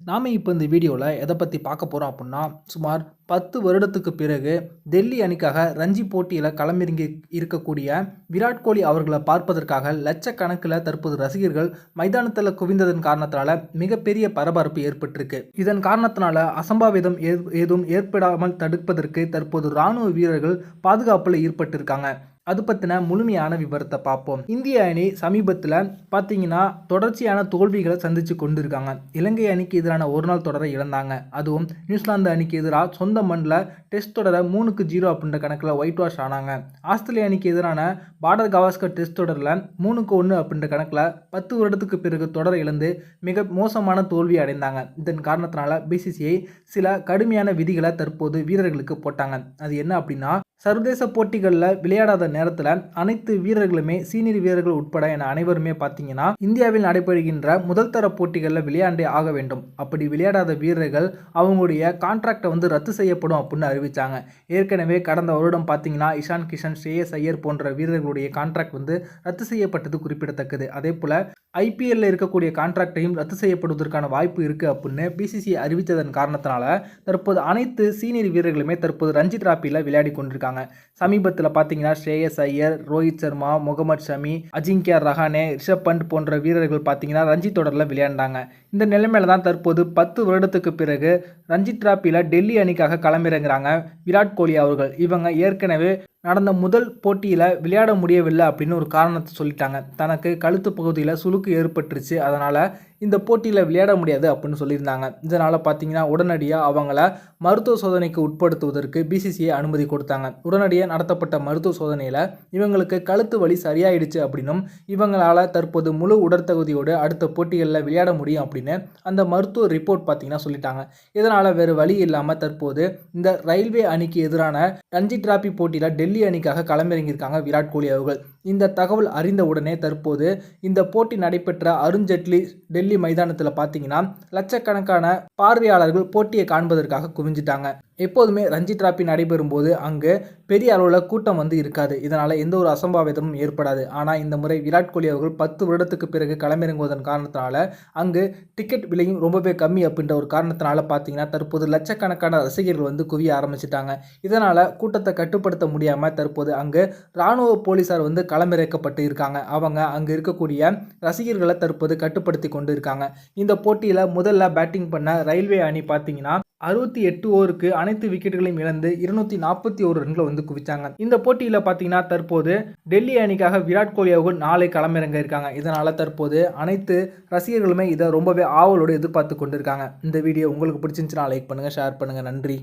நாம் இப்போ இந்த வீடியோவில் எதை பற்றி பார்க்க போகிறோம் அப்படின்னா சுமார் பத்து வருடத்துக்கு பிறகு டெல்லி அணிக்காக ரஞ்சி போட்டியில் களமிறங்கி இருக்கக்கூடிய விராட் கோலி அவர்களை பார்ப்பதற்காக லட்சக்கணக்கில் தற்போது ரசிகர்கள் மைதானத்தில் குவிந்ததன் காரணத்தினால மிகப்பெரிய பரபரப்பு ஏற்பட்டிருக்கு. இதன் காரணத்தினால அசம்பாவிதம் ஏதும் ஏற்படாமல் தடுப்பதற்கு தற்போது ராணுவ வீரர்கள் பாதுகாப்பில் ஈடுபட்டிருக்காங்க. அது பற்றின முழுமையான விவரத்தை பார்ப்போம். இந்திய அணி சமீபத்தில் பார்த்தீங்கன்னா தொடர்ச்சியான தோல்விகளை சந்தித்து கொண்டிருக்காங்க. இலங்கை அணிக்கு எதிரான ஒரு நாள் தொடரை இழந்தாங்க. அதுவும் நியூசிலாந்து அணிக்கு எதிராக சொந்த மண்ணில் டெஸ்ட் தொடரை மூணுக்கு ஜீரோ அப்படின்ற கணக்கில் ஒயிட் வாஷ் ஆனாங்க. ஆஸ்திரேலிய அணிக்கு எதிரான பார்டர் கவாஸ்கர் டெஸ்ட் தொடரில் மூணுக்கு ஒன்று அப்படின்ற கணக்கில் பத்து வருடத்துக்கு பிறகு தொடரை இழந்து மிக மோசமான தோல்வி அடைந்தாங்க. இதன் காரணத்தினால பிசிசிஐ சில கடுமையான விதிகளை தற்போது வீரர்களுக்கு போட்டாங்க. அது என்ன அப்படின்னா சர்வதேச போட்டிகளில் விளையாடாத நேரத்தில் அனைத்து வீரர்களுமே சீனியர் வீரர்கள் உட்பட என அனைவருமே பார்த்தீங்கன்னா இந்தியாவில் நடைபெறுகின்ற முதல் தர போட்டிகளில் விளையாண்டே ஆக வேண்டும். அப்படி விளையாடாத வீரர்கள் அவங்களுடைய கான்ட்ராக்டை வந்து ரத்து செய்யப்படும் அப்படின்னு அறிவித்தாங்க ஏற்கனவே கடந்த வருடம் பார்த்தீங்கன்னா இஷான் கிஷன் ஸ்ரேயஸ் ஐயர் போன்ற வீரர்களுடைய கான்ட்ராக்ட் வந்து ரத்து செய்யப்பட்டது குறிப்பிடத்தக்கது. அதே போல் ஐபிஎல்ல இருக்கக்கூடிய கான்ட்ராக்டையும் ரத்து செய்யப்படுவதற்கான வாய்ப்பு இருக்குது அப்படின்னு பிசிசி அறிவித்ததன் காரணத்தினால தற்போது அனைத்து சீனியர் வீரர்களுமே தற்போது ரஞ்சி டிராபியில் விளையாடி கொண்டிருக்காங்க. சமீபத்தில் பார்த்தீங்கன்னா ஸ்ரேயஸ் ஐயர் ரோஹித் சர்மா முகமது ஷமி அஜிங்கியா ரஹானே ரிஷப் பண்ட் போன்ற வீரர்கள் பார்த்தீங்கன்னா ரஞ்சி தொடரில் விளையாண்டாங்க. இந்த நிலைமையில தான் தற்போது பத்து வருடத்துக்கு பிறகு ரஞ்சி டிராபியில் டெல்லி அணிக்காக களமிறங்குறாங்க விராட் கோலி அவர்கள். இவங்க ஏற்கனவே நடந்த முதல் போட்டியில் விளையாட முடியவில்லை அப்படின்னு ஒரு காரணத்தை சொல்லிட்டாங்க. தனக்கு கழுத்து பகுதியில் சுழுக்கு ஏற்பட்டுருச்சு. அதனால் இந்த போட்டியில் விளையாட முடியாது அப்படின்னு சொல்லியிருந்தாங்க. இதனால் பார்த்தீங்கன்னா உடனடியாக அவங்கள மருத்துவ சோதனைக்கு உட்படுத்துவதற்கு பிசிசிஐ அனுமதி கொடுத்தாங்க. உடனடியாக நடத்தப்பட்ட மருத்துவ சோதனையில் இவங்களுக்கு கழுத்து வலி சரியாயிடுச்சு அப்படின்னும் இவங்களால் தற்போது முழு உடற்தகுதியோடு அடுத்த போட்டிகளில் விளையாட முடியும் அப்படின்னு அந்த மருத்துவ ரிப்போர்ட் பார்த்தீங்கன்னா சொல்லிட்டாங்க. இதனால் வேறு வழி இல்லாமல் தற்போது இந்த ரயில்வே அணிக்கு எதிரான ரஞ்சி டிராபி போட்டியில் டெல்லி அணிக்காக களமிறங்கியிருக்காங்க விராட் கோலி அவர்கள். இந்த தகவல் அறிந்த உடனே தற்போது இந்த போட்டி நடைபெற்ற அருண்ஜேட்லி டெல்லி மைதானத்தில் பார்த்தீங்கன்னா லட்சக்கணக்கான பார்வையாளர்கள் போட்டியை காண்பதற்காக குவிஞ்சிட்டாங்க. எப்போதுமே ரஞ்சி டிராபி நடைபெறும் போது அங்கு பெரிய அளவில் கூட்டம் வந்து இருக்காது. இதனால் எந்த ஒரு அசம்பாவிதமும் ஏற்படாது. ஆனால் இந்த முறை விராட் கோலி அவர்கள் பத்து வருடத்துக்கு பிறகு களமிறங்குவதன் காரணத்தினால அங்கு டிக்கெட் விலையும் ரொம்பவே கம்மி அப்படின்ற ஒரு காரணத்தினால பார்த்தீங்கன்னா தற்போது லட்சக்கணக்கான ரசிகர்கள் வந்து குவிய ஆரம்பிச்சிட்டாங்க. இதனால் கூட்டத்தை கட்டுப்படுத்த முடியாமல் தற்போது அங்கு இராணுவ போலீசார் வந்து களமிறக்கப்பட்டு இருக்காங்க. அவங்க அங்கே இருக்கக்கூடிய ரசிகர்களை தற்போது கட்டுப்படுத்தி கொண்டு இருக்காங்க. இந்த போட்டியில் முதல்ல பேட்டிங் பண்ண ரயில்வே அணி பார்த்தீங்கன்னா அறுபத்தி எட்டு ஓவருக்கு அனைத்து விக்கெட்டுகளையும் இழந்து இருநூத்தி நாற்பத்தி ஒரு ரன்களை வந்து குவிச்சாங்க. இந்த போட்டியில் பார்த்தீங்கன்னா தற்போது டெல்லி அணிக்காக விராட் கோலி அவர்கள் நாளை களமிறங்க இருக்காங்க. இதனால தற்போது அனைத்து ரசிகர்களுமே இதை ரொம்பவே ஆவலோடு எதிர்பார்த்து கொண்டிருக்காங்க. இந்த வீடியோ உங்களுக்கு பிடிச்சிருந்துச்சுன்னா லைக் பண்ணுங்க ஷேர் பண்ணுங்க. நன்றி.